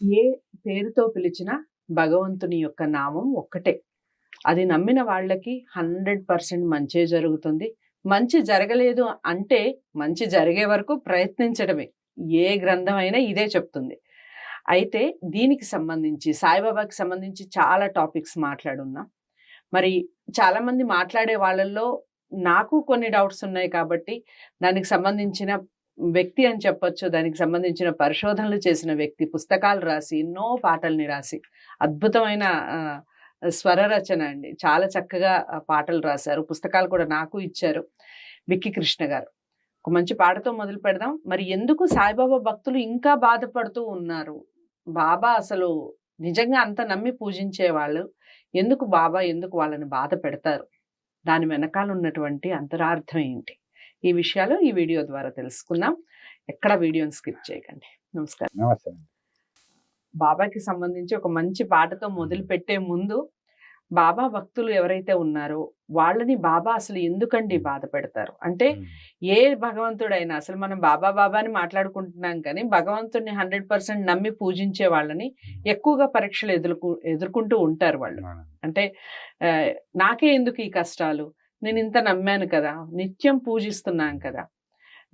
ఏ పేరుతో పిలిచినా భగవంతుని యొక్క నామం ఒక్కటే. అది నమ్మిన వాళ్ళకి హండ్రెడ్ పర్సెంట్ మంచే జరుగుతుంది. మంచి జరగలేదు అంటే మంచి జరిగే వరకు ప్రయత్నించడమే. ఏ గ్రంథం అయినా ఇదే చెప్తుంది. అయితే దీనికి సంబంధించి సాయిబాబాకి సంబంధించి చాలా టాపిక్స్ మాట్లాడున్నాం. మరి చాలామంది మాట్లాడే వాళ్ళల్లో నాకు కొన్ని డౌట్స్ ఉన్నాయి కాబట్టి దానికి సంబంధించిన వ్యక్తి అని చెప్పొచ్చు దానికి సంబంధించిన పరిశోధనలు చేసిన వ్యక్తి పుస్తకాలు రాసి ఎన్నో పాటల్ని రాసి అద్భుతమైన స్వర రచన అండి. చాలా చక్కగా పాటలు రాశారు. పుస్తకాలు కూడా నాకు ఇచ్చారు విక్కి కృష్ణ గారు. ఒక మంచి పాటతో మొదలు పెడదాం. మరి ఎందుకు సాయిబాబా భక్తులు ఇంకా బాధపడుతూ ఉన్నారు? బాబా అసలు నిజంగా అంత నమ్మి పూజించే వాళ్ళు ఎందుకు బాబా ఎందుకు వాళ్ళని బాధ పెడతారు? దాని వెనకాల ఉన్నటువంటి అంతరార్థం ఏంటి? ఈ విషయాలు ఈ వీడియో ద్వారా తెలుసుకుందాం. ఎక్కడ వీడియోని స్కిప్ చేయకండి. నమస్కారం. బాబాకి సంబంధించి ఒక మంచి పాటతో మొదలు పెట్టే ముందు బాబా భక్తులు ఎవరైతే ఉన్నారో వాళ్ళని బాబా అసలు ఎందుకండి బాధ పెడతారు అంటే ఏ భగవంతుడైనా అసలు మనం బాబా బాబా అని మాట్లాడుకుంటున్నాం కానీ భగవంతుడిని హండ్రెడ్ పర్సెంట్ నమ్మి పూజించే వాళ్ళని ఎక్కువగా పరీక్షలు ఎదుర్కొ ఎదుర్కొంటూ ఉంటారు వాళ్ళు. అంటే నాకే ఎందుకు ఈ కష్టాలు? నేను ఇంత నమ్మాను కదా. నిత్యం పూజిస్తున్నాను కదా.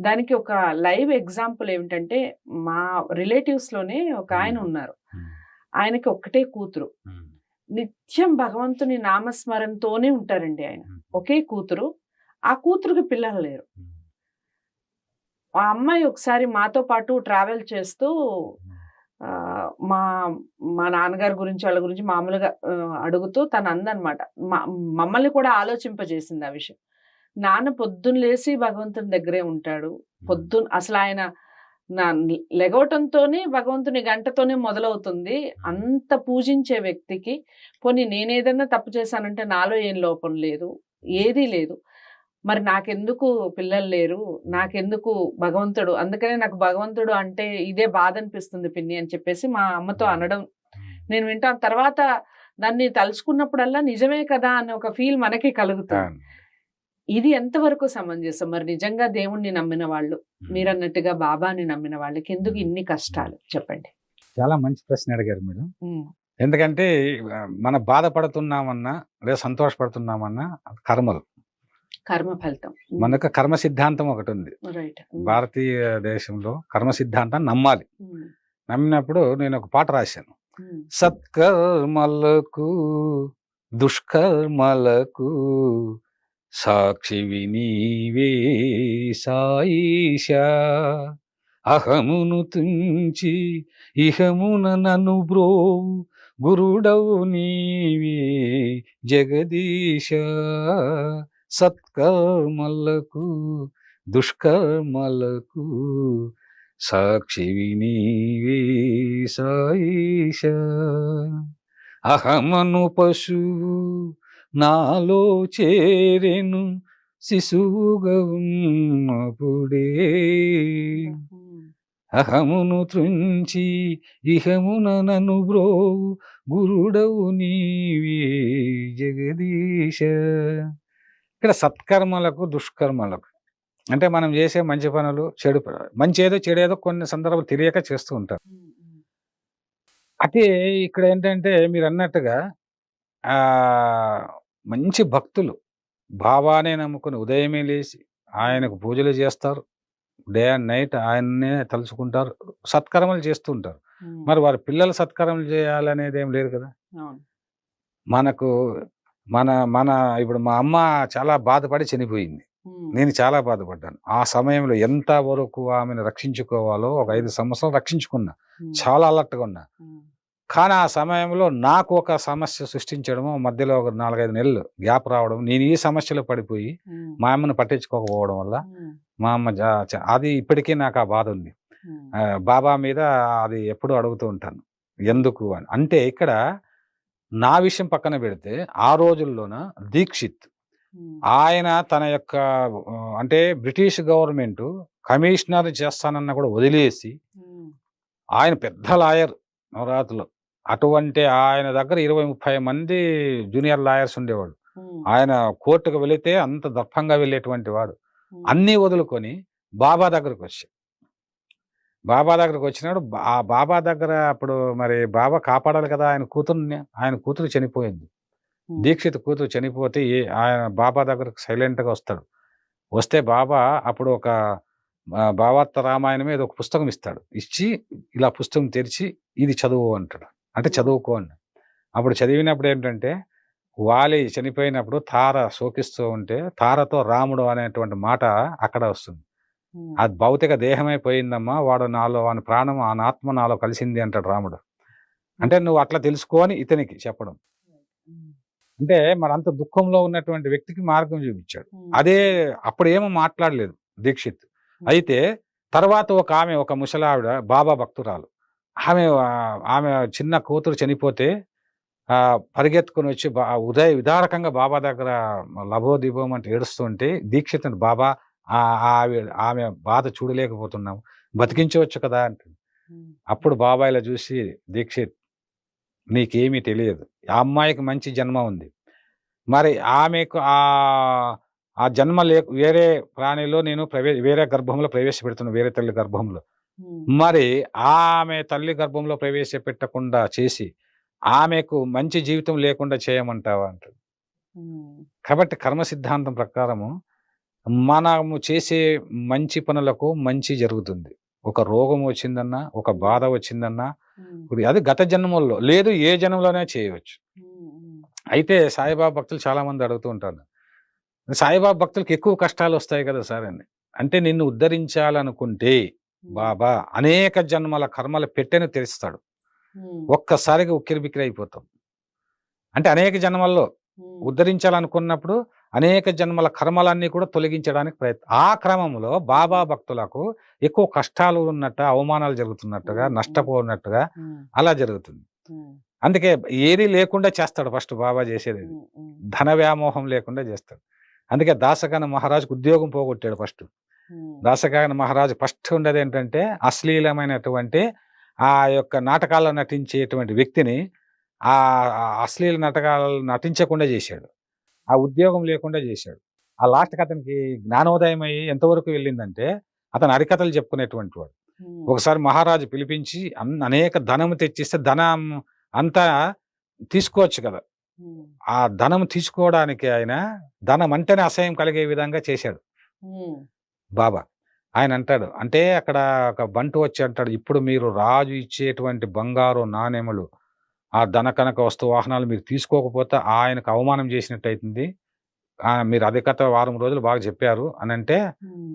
దానికి ఒక లైవ్ ఎగ్జాంపుల్ ఏమిటంటే మా రిలేటివ్స్లోనే ఒక ఆయన ఉన్నారు. ఆయనకి ఒక్కటే కూతురు. నిత్యం భగవంతుని నామస్మరణతోనే ఉంటారండి ఆయన. ఒకే కూతురు. ఆ కూతురుకి పిల్లలు లేరు. ఆ అమ్మాయి ఒకసారి మాతో పాటు ట్రావెల్ చేస్తూ మా మా నాన్నగారి గురించి వాళ్ళ గురించి మామూలుగా అడుగుతూ తను అందనమాట మమ్మల్ని కూడా ఆలోచింపజేసింది ఆ విషయం. నాన్న పొద్దున్న లేసి భగవంతుని దగ్గరే ఉంటాడు. పొద్దున్న అసలు ఆయన నా లెగవటంతోనే భగవంతుని గంటతోనే మొదలవుతుంది. అంత పూజించే వ్యక్తికి పోనీ నేనేదన్నా తప్పు చేశానంటే నాలో ఏం లోపం లేదు ఏదీ లేదు. మరి నాకెందుకు పిల్లలు లేరు? నాకెందుకు భగవంతుడు? అందుకనే నాకు భగవంతుడు అంటే ఇదే బాధ అనిపిస్తుంది పిన్ని అని చెప్పేసి మా అమ్మతో అనడం. నేను వింటాను. తర్వాత దాన్ని తలుచుకున్నప్పుడల్లా నిజమే కదా అనే ఒక ఫీల్ మనకి కలుగుతుంది. ఇది ఎంతవరకు సమంజసం? మరి నిజంగా దేవుణ్ణి నమ్మిన వాళ్ళు మీరు అన్నట్టుగా బాబాని నమ్మిన వాళ్ళకి ఎందుకు ఇన్ని కష్టాలు? చెప్పండి. చాలా మంచి ప్రశ్న అడిగారు మేడం ఉమ్, ఎందుకంటే మన బాధపడుతున్నామన్నా లేదా సంతోషపడుతున్నామన్నా కర్మలు. కర్మ ఫలితం. మనకు కర్మ సిద్ధాంతం ఒకటి ఉంది. రైట్. భారతీయ దేశంలో కర్మ సిద్ధాంతం నమ్మాలి. నమ్మినప్పుడు నేను ఒక పాట రాశాను. సత్కర్మలకు దుష్కర్మలకు సాక్షివి నీవే సాయిష. అహమును తుంచి ఇహమున నన్ను బ్రోవు గురుడవు నీవే జగదీశ. సత్కర్మలకు దుష్కర్మలకు సాక్షివి నీవే సాయిష. అహమను పశువు నాలో చేరెను శిశువుగా ఉన్నప్పుడే. అహమును తృంచి ఇహమున నను బ్రోవు గురుడవు నీవే జగదీశ. ఇక్కడ సత్కర్మలకు దుష్కర్మలకు. అంటే మనం చేసే మంచి పనులు చెడు మంచి ఏదో చెడు ఏదో కొన్ని సందర్భాలు తెలియక చేస్తూ ఉంటారు అయితే ఇక్కడ ఏంటంటే మీరు అన్నట్టుగా ఆ మంచి భక్తులు బాబానే నమ్ముకుని ఉదయమే లేచి ఆయనకు పూజలు చేస్తారు. డే అండ్ నైట్ ఆయన్నే తలుచుకుంటారు. సత్కర్మలు చేస్తూ ఉంటారు. మరి వారి పిల్లలు సత్కర్మలు చేయాలనేది ఏం లేదు కదా. మనకు మన మన ఇప్పుడు మా అమ్మ చాలా బాధపడి చనిపోయింది. నేను చాలా బాధపడ్డాను. ఆ సమయంలో ఎంత వరకు ఆమెను రక్షించుకోవాలో ఒక ఐదు సంవత్సరాలు రక్షించుకున్నా చాలా అలర్ట్గా ఉన్నా. కానీ ఆ సమయంలో నాకు ఒక సమస్య సృష్టించడము మధ్యలో ఒక నాలుగైదు నెలలు గ్యాప్ రావడం నేను ఈ సమస్యలో పడిపోయి మా అమ్మను పట్టించుకోకపోవడం వల్ల మా అమ్మ అది ఇప్పటికీ నాకు ఆ బాధ ఉంది. బాబా మీద అది ఎప్పుడూ అడుగుతూ ఉంటాను. ఎందుకు అని. అంటే ఇక్కడ నా విషయం పక్కన పెడితే ఆ రోజుల్లోన దీక్షిత్ ఆయన తన యొక్క అంటే బ్రిటిష్ గవర్నమెంట్ కమిషనర్ చేస్తానన్న కూడా వదిలేసి ఆయన పెద్ద లాయర్ నవరాత్రిలో. అటువంటి ఆయన దగ్గర ఇరవై ముప్పై మంది జూనియర్ లాయర్స్ ఉండేవాడు ఆయన కోర్టుకు వెళితే అంత దర్పంగా వెళ్ళేటువంటి వాడు. అన్నీ వదులుకొని బాబా దగ్గరకు వచ్చి బాబా దగ్గరకు వచ్చినాడు. ఆ బాబా దగ్గర అప్పుడు మరి బాబా కాపాడాలి కదా ఆయన కూతుర్ని ఆయన కూతురు చనిపోయింది. దీక్షిత్ కూతురు చనిపోతే ఆయన బాబా దగ్గరకు సైలెంట్గా వస్తాడు. వస్తే బాబా అప్పుడు ఒక ఆ, భావార్త రామాయణం మీద ఒక పుస్తకం ఇస్తాడు. ఇచ్చి ఇలా పుస్తకం తెరిచి ఇది చదువు అంటాడు. అంటే చదువుకో అని అప్పుడు చదివినప్పుడు ఏంటంటే వాలి చనిపోయినప్పుడు తార శోకిస్తూ ఉంటే తారతో రాముడు అనేటువంటి మాట అక్కడ వస్తుంది. అది భౌతిక దేహమైపోయిందమ్మా వాడు నాలో వాని ప్రాణం ఆ ఆత్మ నాలో కలిసింది అంటాడు రాముడు. అంటే నువ్వు అట్లా తెలుసుకోని ఇతనికి చెప్పడం. అంటే మరి అంత దుఃఖంలో ఉన్నటువంటి వ్యక్తికి మార్గం చూపించాడు. అదే అప్పుడు ఏమో మాట్లాడలేదు దీక్షిత్. అయితే తర్వాత ఒక ఆమె ఒక ముసలావిడ బాబా భక్తురాలు. ఆమె ఆమె చిన్న కూతురు చనిపోతే ఆ పరిగెత్తుకుని వచ్చి ఉదయ విదారకంగా బాబా దగ్గర లభో దిబోం అంటే ఏడుస్తుంటే దీక్షిత్ బాబా ఆమె బాధ చూడలేకపోతున్నాం బతికించవచ్చు కదా అంటుంది. అప్పుడు బాబా ఇలా చూసి దీక్షిత్ నీకేమీ తెలియదు. ఆ అమ్మాయికి మంచి జన్మ ఉంది. మరి ఆమెకు ఆ ఆ జన్మ లే వేరే ప్రాణిలో నేను ప్రవే వేరే గర్భంలో ప్రవేశపెడుతున్నాను వేరే తల్లి గర్భంలో. మరి ఆమె తల్లి గర్భంలో ప్రవేశపెట్టకుండా చేసి ఆమెకు మంచి జీవితం లేకుండా చేయమంటావా? అంటాడు కాబట్టి కర్మ సిద్ధాంతం ప్రకారము మనము చేసే మంచి పనులకు మంచి జరుగుతుంది. ఒక రోగం వచ్చిందన్నా ఒక బాధ వచ్చిందన్నా అది గత జన్మల్లో లేదు ఏ జన్మలోనే చేయవచ్చు. అయితే సాయిబాబా భక్తులు చాలా మంది అడుగుతూ ఉంటారు. సాయిబాబా భక్తులకు ఎక్కువ కష్టాలు వస్తాయి కదా సార్ అని. అంటే నిన్ను ఉద్ధరించాలనుకుంటే బాబా అనేక జన్మల కర్మల పెట్టెను తెరుస్తాడు. ఒక్కసారిగా ఉక్కిరి బిక్కిరి అయిపోతాం. అంటే అనేక జన్మల్లో ఉద్ధరించాలనుకున్నప్పుడు అనేక జన్మల కర్మలన్నీ కూడా తొలగించడానికి ప్రయత్నం ఆ క్రమంలో బాబా భక్తులకు ఎక్కువ కష్టాలు ఉన్నట్టు అవమానాలు జరుగుతున్నట్టుగా ఉమ్, అలా జరుగుతుంది. అందుకే ఏది లేకుండా చేస్తాడు ఫస్ట్ బాబా చేసేది. ధన వ్యామోహం లేకుండా చేస్తాడు. అందుకే దాసగాన మహారాజుకు ఉద్యోగం పోగొట్టాడు ఫస్ట్. దాసగాన మహారాజు ఫస్ట్ ఉండేది ఏంటంటే అశ్లీలమైనటువంటి ఆ యొక్క నాటకాల్లో నటించేటువంటి వ్యక్తిని ఆ అశ్లీల నాటకాలు నటించకుండా చేశాడు. ఆ ఉద్యోగం లేకుండా చేశాడు. ఆ లాస్ట్కి అతనికి జ్ఞానోదయం అయ్యి ఎంతవరకు వెళ్ళిందంటే అతను హరికథలు చెప్పుకునేటువంటి వాడు. ఒకసారి మహారాజు పిలిపించి అన్- అనేక ధనం తెచ్చిస్తే ధనం అంతా తీసుకోవచ్చు కదా. ఆ ధనం తీసుకోవడానికి ఆయన ధనం అంటేనే అసహ్యం కలిగే విధంగా చేశాడు. బాబా ఆయన అంటాడు అంటే అక్కడ ఒక బంటు వచ్చి అంటాడు ఇప్పుడు మీరు రాజు ఇచ్చేటువంటి బంగారు నాణెములు ఆ ధన కనక వస్తు వాహనాలు మీరు తీసుకోకపోతే ఆయనకు అవమానం చేసినట్టు అవుతుంది మీరు అధికత వారం రోజులు బాగా చెప్పారు. అని అంటే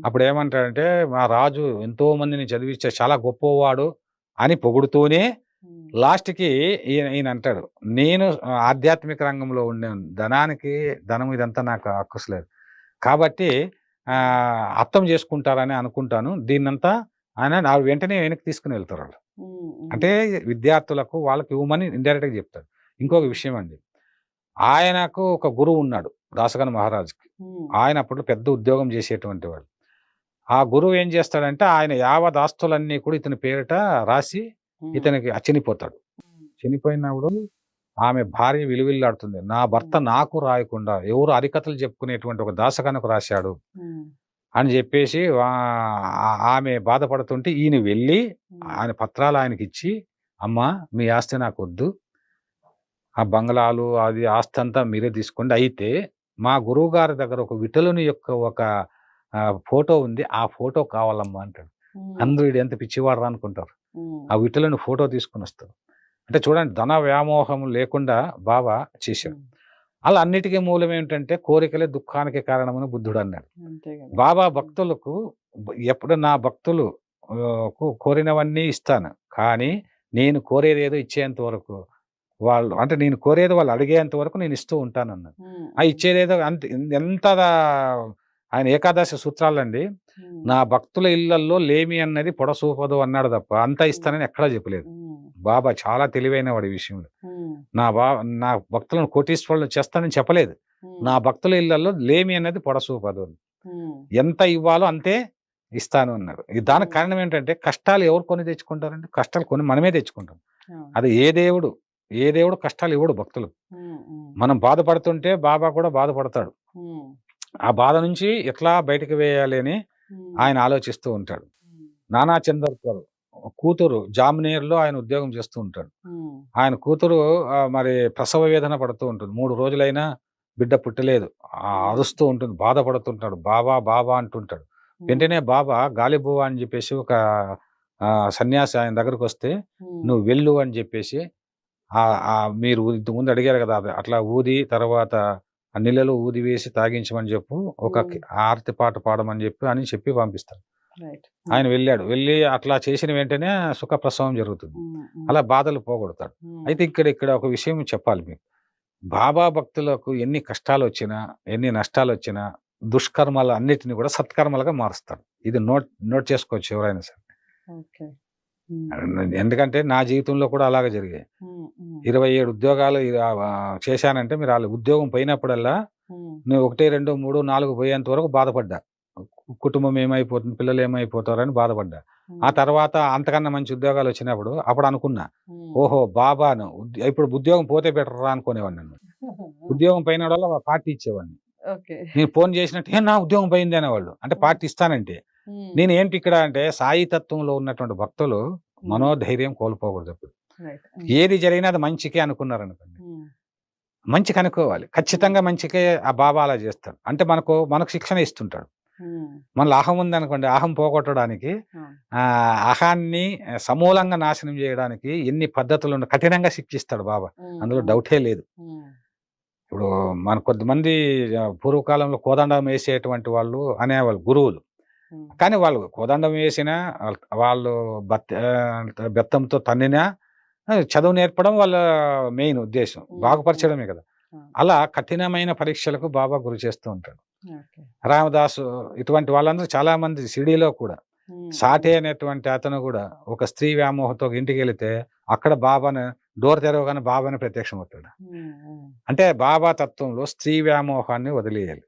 అప్పుడు ఏమంటాడంటే మా రాజు ఎంతో మందిని చదివించే చాలా గొప్పవాడు అని పొగుడుతూనే లాస్ట్కి ఈయన ఈయన అంటాడు నేను ఆధ్యాత్మిక రంగంలో ఉండే ధనానికి ధనం ఇదంతా నాకు అక్కసలేదు కాబట్టి అర్థం చేసుకుంటారని అనుకుంటాను. దీన్నంతా ఆయన వెంటనే వెనక్కి తీసుకుని వెళ్తారు వాళ్ళు. అంటే విద్యార్థులకు వాళ్ళకి ఇవ్వమని ఇండైరెక్ట్గా చెప్తాడు. ఇంకొక విషయం అండి. ఆయనకు ఒక గురువు ఉన్నాడు దాసగన మహారాజుకి. ఆయన అప్పుడు పెద్ద ఉద్యోగం చేసేటువంటి వాడు. ఆ గురువు ఏం చేస్తాడంటే ఆయన యావత్ ఆస్తులన్నీ కూడా ఇతని పేరిట రాసి ఇతనికి చనిపోతాడు చనిపోయినప్పుడు ఆమె భార్య విలువిల్లాడుతుంది. నా భర్త నాకు రాయకుండా ఎవరు హరికథలు చెప్పుకునేటువంటి ఒక దాసకనకు రాశాడు. అని చెప్పేసి ఆమె బాధపడుతుంటే ఈయన వెళ్ళి ఆయన పత్రాలు ఆయనకి ఇచ్చి అమ్మా మీ ఆస్తి నాకు వద్దు ఆ బంగ్లాలు అది ఆస్తి అంతా మీరే తీసుకోండి. అయితే మా గురువు గారి దగ్గర ఒక విఠలుని యొక్క ఒక ఫోటో ఉంది. ఆ ఫోటో కావాలమ్మా అంటాడు. అందరూ వీడు ఎంత పిచ్చివాడు అనుకుంటారు. ఆ విఠలుని ఫోటో తీసుకుని వస్తాడు అంటే చూడండి ధన వ్యామోహం లేకుండా బాబా చేశాడు. అలా అన్నిటికీ మూలం ఏంటంటే కోరికలే దుఃఖానికి కారణమని బుద్ధుడు అన్నాడు. బాబా భక్తులకు ఎప్పుడు నా భక్తులు కోరినవన్నీ ఇస్తాను. కానీ నేను కోరేది ఏదో ఇచ్చేంత వరకు వాళ్ళు అంటే నేను కోరేది వాళ్ళు అడిగేంత వరకు నేను ఇస్తూ ఉంటాను అన్నాడు ఆ ఇచ్చేదేదో అంత ఎంత ఆయన ఏకాదశి సూత్రాలండి. నా భక్తుల ఇళ్ళల్లో లేమి అన్నది పొడసూపదు అన్నాడు తప్ప అంతా ఇస్తానని ఎక్కడా చెప్పలేదు. బాబా చాలా తెలివైన వాడి విషయంలో. నా బా నా భక్తులను కోటీశ్వరులు చేస్తానని చెప్పలేదు. నా భక్తుల ఇళ్ళలో లేమి అనేది పొడసూపదు ఎంత ఇవ్వాలో అంతే ఇస్తాను అన్నారు. ఈ దానికి కారణం ఏంటంటే కష్టాలు ఎవరు కొని తెచ్చుకుంటారంటే కష్టాలు కొని మనమే తెచ్చుకుంటాం. అది ఏ దేవుడు ఏ దేవుడు కష్టాలు ఇవ్వడు భక్తులు మనం బాధపడుతుంటే బాబా కూడా బాధపడతాడు. ఆ బాధ నుంచి ఎట్లా బయటకు వేయాలి అని ఆయన ఆలోచిస్తూ ఉంటాడు. నానా చందర్కర్ కూతురు జామ్నేర్లో ఆయన ఉద్యోగం చేస్తూ ఉంటాడు. ఆయన కూతురు మరి ప్రసవ వేదన పడుతూ ఉంటుంది. మూడు రోజులైనా బిడ్డ పుట్టలేదు. అరుస్తూ ఉంటుంది బాధపడుతుంటాడు. బాబా బాబా అంటుంటాడు. వెంటనే బాబా గాలిబువ్వ అని చెప్పేసి ఒక సన్యాసి ఆయన దగ్గరకు వస్తే నువ్వు వెళ్ళు అని చెప్పేసి మీరు ఇంతకు ముందు అడిగారు కదా అట్లా ఊది తర్వాత ఆ నీళ్ళలో ఊది వేసి తాగించమని చెప్పు ఒక. ఆరతి పాట పాడమని చెప్పి అని చెప్పి పంపిస్తారు. ఆయన వెళ్ళాడు. వెళ్ళి అట్లా చేసిన వెంటనే సుఖప్రసవం జరుగుతుంది. ఉమ్, ఉమ్, అలా బాధలు పోగొడతాడు. అయితే ఇక్కడ ఇక్కడ ఒక విషయం చెప్పాలి మీకు. బాబా భక్తులకు ఎన్ని కష్టాలు వచ్చినా ఎన్ని నష్టాలు వచ్చినా దుష్కర్మలు అన్నిటిని కూడా సత్కర్మలుగా మారుస్తాడు ఇది నోట్ నోట్ చేసుకోవచ్చు ఎవరైనా సరే. ఎందుకంటే నా జీవితంలో కూడా అలాగే జరిగాయి. ఇరవై ఏడు ఉద్యోగాలు చేశానంటే మీరు వాళ్ళ ఉద్యోగం పోయినప్పుడల్లా నేను ఒకటి రెండు మూడు నాలుగు పోయేంత వరకు బాధపడ్డా. కుటుంబం ఏమైపోతుంది పిల్లలు ఏమైపోతారని బాధపడ్డా. ఆ తర్వాత అంతకన్నా మంచి ఉద్యోగాలు వచ్చినప్పుడు అప్పుడు అనుకున్నా ఓహో బాబాను ఇప్పుడు ఉద్యోగం పోతే బెటర్ రా అనుకునేవాడిని నన్ను ఉద్యోగం పోయిన వల్ల పార్టీ ఇచ్చేవాడిని. నేను ఫోన్ చేసినట్టు "ఏ, నా ఉద్యోగం పోయింది అనేవాళ్ళు. అంటే పార్టీ ఇస్తానంటే. నేను ఏంటి ఇక్కడ అంటే సాయి తత్వంలో ఉన్నటువంటి భక్తులు మనోధైర్యం కోల్పోకూడదు ఉమ్, ఏది జరిగినా అది మంచికే అనుకున్నారు అనుకోండి మంచికి అనుకోవాలి. ఖచ్చితంగా మంచికే ఆ బాబా అలా చేస్తాడు. అంటే మనకు మనకు శిక్షణ ఇస్తుంటాడు. మనలో అహం ఉందనుకోండి అహం పోగొట్టడానికి ఆ. అహాన్ని సమూలంగా నాశనం చేయడానికి ఎన్ని పద్ధతులు కఠినంగా శిక్షిస్తాడు బాబా. అందులో డౌటే లేదు. ఇప్పుడు మన కొద్దిమంది పూర్వకాలంలో కోదండం వేసేటువంటి వాళ్ళు అనేవాళ్ళు గురువులు. కానీ వాళ్ళు కోదండం వేసినా వాళ్ళ- వాళ్ళు బత్ ఆ, బెత్తంతో తన్నినా చదువు నేర్పడం వాళ్ళ మెయిన్ ఉద్దేశం. బాగుపరచడమే కదా. అలా కఠినమైన పరీక్షలకు బాబా గురి చేస్తూ ఉంటాడు. రామదాసు ఇటువంటి వాళ్ళందరూ చాలా మంది సిడీలో కూడా సాటే అనేటువంటి అతను కూడా ఒక స్త్రీ వ్యామోహంతో ఇంటికి వెళితే అక్కడ బాబాను డోర్ తెరవగానే బాబాని ప్రత్యక్షం అవుతాడు అంటే బాబా తత్వంలో స్త్రీ వ్యామోహాన్ని వదిలేయాలి.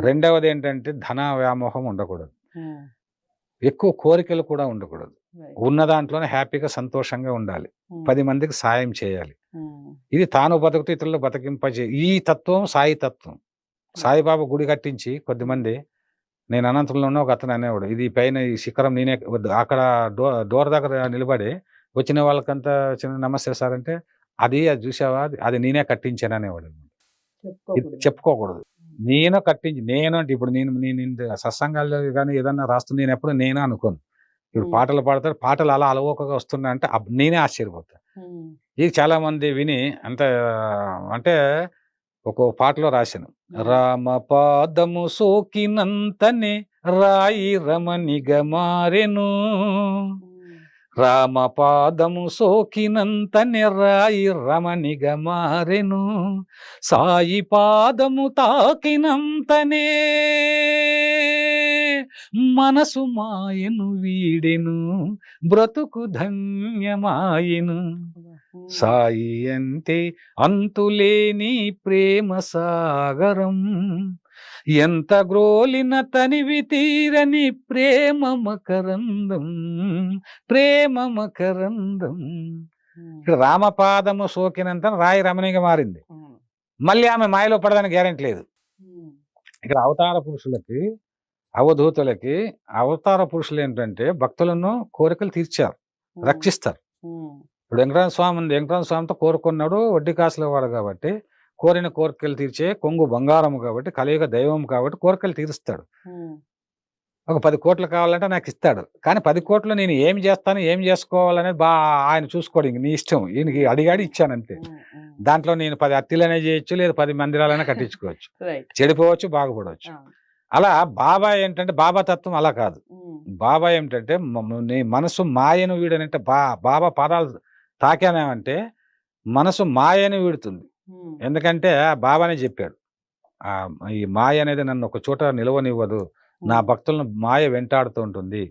రెండవది ఏంటంటే ధన వ్యామోహం ఉండకూడదు. ఎక్కువ కోరికలు కూడా ఉండకూడదు. ఉన్న దాంట్లోనే హ్యాపీగా సంతోషంగా ఉండాలి. పది మందికి సాయం చేయాలి. ఇది తాను బతుకుతూ ఇతరులు బతికింపజే ఈ తత్వం సాయి తత్వం. సాయిబాబా గుడి కట్టించి కొద్దిమంది నేను అనంతపురంలో ఒక అతను అనేవాడు. ఇది పైన ఈ శిఖరం నేనే అక్కడ డో డోర్ దగ్గర నిలబడి వచ్చిన వాళ్ళకంతా చిన్న నమస్తే సార్ అంటే అది అది చూసావా? అది- నేనే కట్టించాను అనేవాడు చెప్పుకోకూడదు. నేను కట్టించి నేను అంటే ఇప్పుడు నేను నేను సత్సంగాల్లో కానీ ఏదన్నా రాస్తూ నేను ఎప్పుడు నేనే అనుకోను. ఇప్పుడు. పాటలు పాడతారు పాటలు అలా అలవోకగా వస్తున్నా అంటే నేనే ఆశ్చర్యపోతా. ఉమ్, ఇది చాలా మంది విని అంత అంటే ఒక పాటలో రాశాను. రామ పాదము సోకినంతనే రాయి రమణిగా మారెను. రామపాదము సోకినంత నిరాయి రమణిగ మారెను సాయి పాదము తాకినంతనే మనసు మాయను వీడెను బ్రతుకు ధన్యమాయను. సాయి అంటే అంతులేని ప్రేమ సాగరం ఎంత గ్రోలిన తనివి తీరని ప్రేమ మకరందం ప్రేమ మకరందం. ఇక్కడ రామపాదము సోకినంత రాయి రమణిగా మారింది. మళ్ళీ ఆమె మాయలో పడడానికి గ్యారెంటీ లేదు. ఇక్కడ అవతార పురుషులకి అవధూతులకి అవతార పురుషులు ఏంటంటే భక్తులను కోరికలు తీర్చారు రక్షిస్తారు. ఇప్పుడు వెంకటరామ స్వామి ఉంది. వెంకటరామ స్వామితో కోరుకున్నాడు వడ్డీ కాసుల వాడు కాబట్టి కోరిన కోరికలు తీర్చే కొంగు బంగారం కాబట్టి కలియుగ దైవం కాబట్టి కోరికలు తీరుస్తాడు. ఒక పది కోట్లు కావాలంటే నాకు ఇస్తాడు. కానీ పది కోట్లు నేను ఏం చేస్తాను ఏం చేసుకోవాలనేది బా ఆయన చూసుకోడు. ఇంక నీ ఇష్టం. ఈయనకి అడిగాడి ఇచ్చాను అంతే. దాంట్లో నేను పది అత్తిలనే చేయొచ్చు లేదా పది మందిరాలైనా కట్టించుకోవచ్చు. చెడిపోవచ్చు బాగుపడవచ్చు. అలా బాబా ఏంటంటే బాబా తత్వం అలా కాదు. బాబా ఏమిటంటే నీ మనసు మాయను వీడనంటే బా బాబా పాదాలు తాకానేమంటే మనసు మాయను వీడుతుంది. ఎందుకంటే ఆ బాబానే చెప్పాడు. ఆ ఈ మాయ అనేది నన్ను ఒక చోట నిలవనివ్వదు. నా భక్తులను మాయ వెంటాడుతూ ఉంటుంది.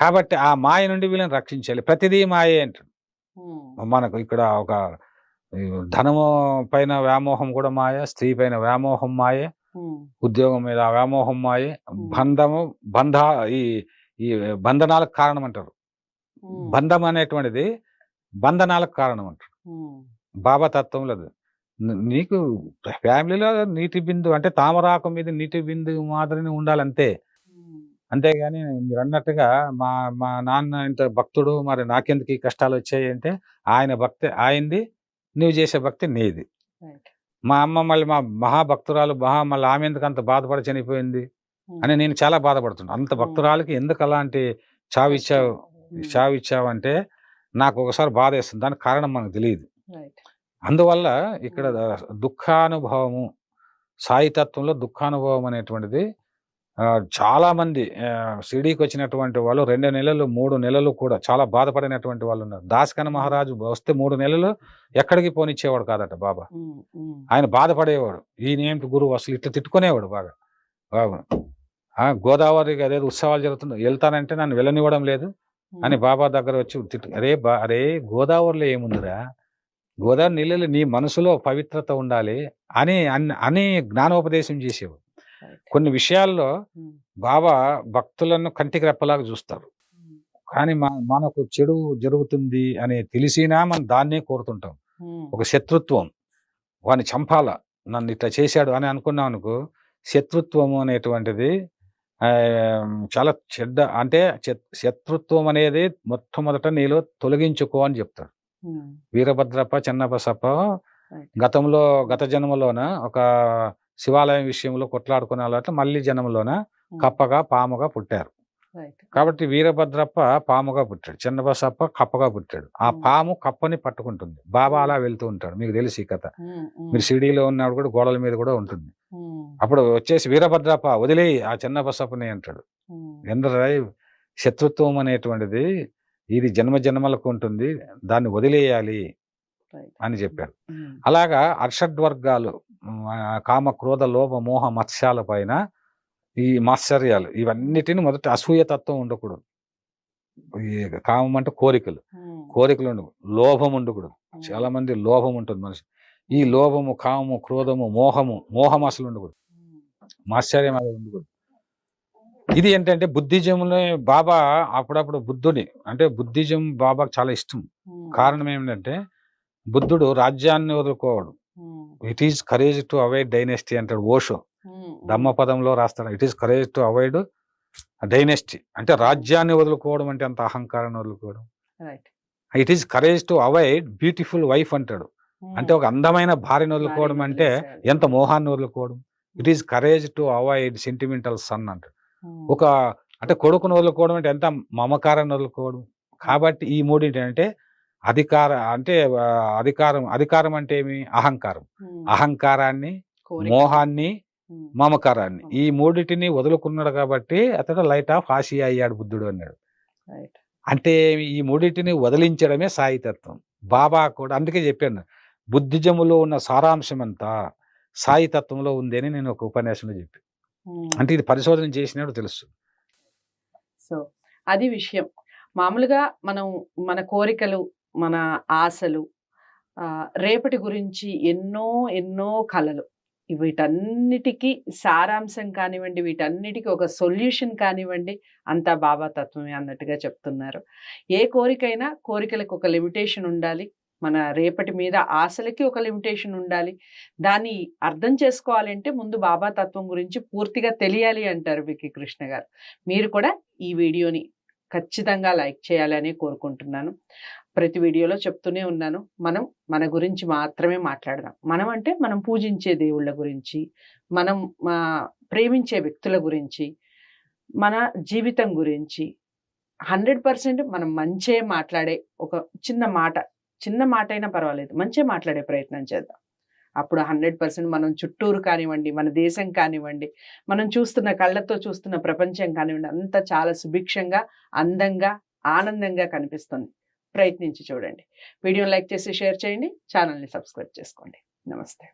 కాబట్టి ఆ మాయ నుండి వీళ్ళని రక్షించాలి. ప్రతిదీ మాయే అంటాడు. మనకు ఇక్కడ ఒక ధనము పైన వ్యామోహం కూడా మాయ స్త్రీ పైన వ్యామోహం మాయే ఉద్యోగం మీద వ్యామోహం మాయే బంధము బంధ ఈ ఈ బంధనాలకు కారణం అంటారు. బంధం అనేటువంటిది బంధనాలకు కారణం అంటారు. బాబా తత్వంలో అది. నీకు ఫ్యామిలీలో నీటి బిందు అంటే తామరాకు మీద నీటి బిందు మాదిరిని ఉండాలంతే. అంతేగాని మీరు అన్నట్టుగా మా మా నాన్న ఇంత భక్తుడు మరి నాకెందుకు ఈ కష్టాలు వచ్చాయి అంటే ఆయన భక్తి ఆయనది నువ్వు చేసే భక్తి నీది. మా అమ్మ మళ్ళీ మా మహాభక్తురాలు మహా మళ్ళీ ఆమె ఎందుకు అంత బాధపడి చనిపోయింది అని నేను చాలా బాధపడుతున్నాను అంత భక్తురాలకి ఎందుకు అలాంటి చావు ఇచ్చావు చావు ఇచ్చావు అంటే నాకు ఒకసారి బాధ వేస్తుంది దానికి కారణం మనకు తెలియదు. అందువల్ల ఇక్కడ దుఃఖానుభవము సాయి తత్వంలో దుఃఖానుభవం అనేటువంటిది ఆ, చాలా మంది ఆ, షిరిడీకి వచ్చినటువంటి వాళ్ళు రెండు నెలలు మూడు నెలలు కూడా చాలా బాధపడినటువంటి వాళ్ళు ఉన్నారు. దాస్కన మహారాజు వస్తే మూడు నెలలు ఎక్కడికి పోనిచ్చేవాడు కాదట బాబా. ఆయన బాధపడేవాడు. ఈయనేంటి గురువు అసలు ఇట్లా తిట్టుకునేవాడు బాగా. బాబు ఆ, గోదావరికి అదే ఉత్సవాలు జరుగుతుంది వెళ్తానంటే నన్ను వెళ్ళనివ్వడం లేదు. అని బాబా దగ్గర వచ్చి తిట్టు అరే బా అరే గోదావరిలో ఏముందిరా? గోదావరి నీళ్ళు నీ మనసులో పవిత్రత ఉండాలి అని అన్- అని జ్ఞానోపదేశం చేసేవాడు. కొన్ని విషయాల్లో బాబా భక్తులను కంటికి రెప్పలాగా చూస్తారు. కానీ మన- మనకు చెడు జరుగుతుంది అని తెలిసినా మనం దాన్నే కోరుతుంటాం. ఒక శత్రుత్వం వాడిని చంపాల నన్ను ఇట్లా చేశాడు అని అనుకున్నాం అనుకో శత్రుత్వము అనేటువంటిది చాలా చెడ్డ అంటే శత్- శత్రుత్వం అనేది మొట్టమొదట నీలో తొలగించుకో అని చెప్తాడు వీరభద్రప్ప చెన్నబసప్ప. గతంలో గత జన్మలోన ఒక శివాలయం విషయంలో కొట్లాడుకునే వాళ్ళ మళ్ళీ జన్మలోన కప్పగా పాముగా పుట్టారు. కాబట్టి వీరభద్రప్ప పాముగా పుట్టాడు. చిన్నబసప్ప కప్పగా పుట్టాడు. ఆ Hmm. పాము కప్పని పట్టుకుంటుంది. బాబా అలా వెళ్తూ ఉంటాడు. మీకు తెలుసు ఈ కథ. మీరు షిరిడీలో ఉన్నప్పుడు కూడా గోడల మీద కూడా ఉంటుంది. అప్పుడు వచ్చేసి వీరభద్రప్ప వదిలేయి ఆ చిన్న బసప్పని అంటాడు ఎందరో శత్రుత్వం అనేటువంటిది ఇది జన్మ జన్మలకు ఉంటుంది. దాన్ని వదిలేయాలి అని చెప్పారు. అలాగా అర్షడ్ వర్గాలు ఉమ్, ఆ, కామ క్రోధ లోభ మోహ మత్స్యాల పైన ఈ మాత్సర్యాలు ఇవన్నిటిని మొదట అసూయ తత్వం ఉండకూడదు. ఈ కామం అంటే కోరికలు. కోరికలు ఉండకూడదు. లోభం ఉండకూడదు. చాలా మంది లోభం ఉంటుంది మనిషి. ఈ లోభము కామము క్రోధము మోహము మోహం అసలు ఉండకూడదు. మాశ్చర్యం అది ఉండకూడదు. ఇది ఏంటంటే బుద్ధిజంలో బాబా అప్పుడప్పుడు బుద్ధుని అంటే బుద్ధిజం బాబాకు చాలా ఇష్టం. కారణం ఏమిటంటే బుద్ధుడు రాజ్యాన్ని వదులుకోవడు. It is courage to avoid dynasty అంటాడు ఓషో. ధమ్మపదంలో రాస్తాడు. It is courage to avoid dynasty అంటే రాజ్యాన్ని వదులుకోవడం అంటే అంత అహంకారాన్ని వదులుకోవడం. It is courage to avoid beautiful wife అంటాడు. అంటే ఒక అందమైన భార్యను వదులుకోవడం అంటే ఎంత మోహాన్ని వదులుకోవడం. It is courage to avoid sentimental son అంటాడు. ఒక అంటే కొడుకును వదులుకోవడం అంటే ఎంత మమకారాన్ని వదులుకోవడం. కాబట్టి ఈ మూడింటి అంటే అధికార అంటే అధికారం అధికారం అంటే ఏమి? అహంకారం. అహంకారాన్ని మోహాన్ని మమకారాన్ని. ఈ మూడిటిని వదులుకున్నాడు కాబట్టి అతడు లైట్ ఆఫ్ ఆసియా అయ్యాడు బుద్ధుడు అన్నాడు. అంటే ఈ మూడింటిని వదిలించడమే సాయితత్వం. బాబా కూడా అందుకే చెప్పాను. బుద్ధిజములో ఉన్న సారాంశం అంతా సాయితత్వంలో ఉంది అని నేను ఒక ఉపన్యాసంలో చెప్పి. అంటే ఇది పరిశోధన చేసినప్పుడు తెలుసు సో అది విషయం. మామూలుగా మనం మన కోరికలు మన ఆశలు రేపటి గురించి ఎన్నో ఎన్నో కలలు. వీటన్నిటికీ సారాంశం కానివ్వండి వీటన్నిటికీ ఒక సొల్యూషన్ కానివ్వండి అంతా బాబా తత్వమే అన్నట్టుగా చెప్తున్నారు. ఏ కోరికైనా కోరికలకు ఒక లిమిటేషన్ ఉండాలి. మన రేపటి మీద ఆశలకి ఒక లిమిటేషన్ ఉండాలి. దాన్ని అర్థం చేసుకోవాలంటే ముందు బాబా తత్వం గురించి పూర్తిగా తెలియాలి అంటారు వికి కృష్ణ గారు. మీరు కూడా ఈ వీడియోని ఖచ్చితంగా లైక్ చేయాలని కోరుకుంటున్నాను. ప్రతి వీడియోలో చెప్తూనే ఉన్నాను. మనం మన గురించి మాత్రమే మాట్లాడదాం. మనం అంటే మనం పూజించే దేవుళ్ళ గురించి మనం ప్రేమించే వ్యక్తుల గురించి మన జీవితం గురించి హండ్రెడ్ పర్సెంట్ మనం మంచే మాట్లాడే ఒక చిన్న మాట చిన్న మాట అయినా పర్వాలేదు. మంచి మాట్లాడే ప్రయత్నం చేద్దాం. అప్పుడు హండ్రెడ్ పర్సెంట్ మనం చుట్టూరు కానివ్వండి మన దేశం కానివ్వండి మనం చూస్తున్న కళ్ళతో చూస్తున్న ప్రపంచం కానివ్వండి అంతా చాలా సుభిక్షంగా అందంగా ఆనందంగా కనిపిస్తుంది. ప్రయత్నించి చూడండి. వీడియోని లైక్ చేసి షేర్ చేయండి. ఛానల్ని సబ్స్క్రైబ్ చేసుకోండి. నమస్తే.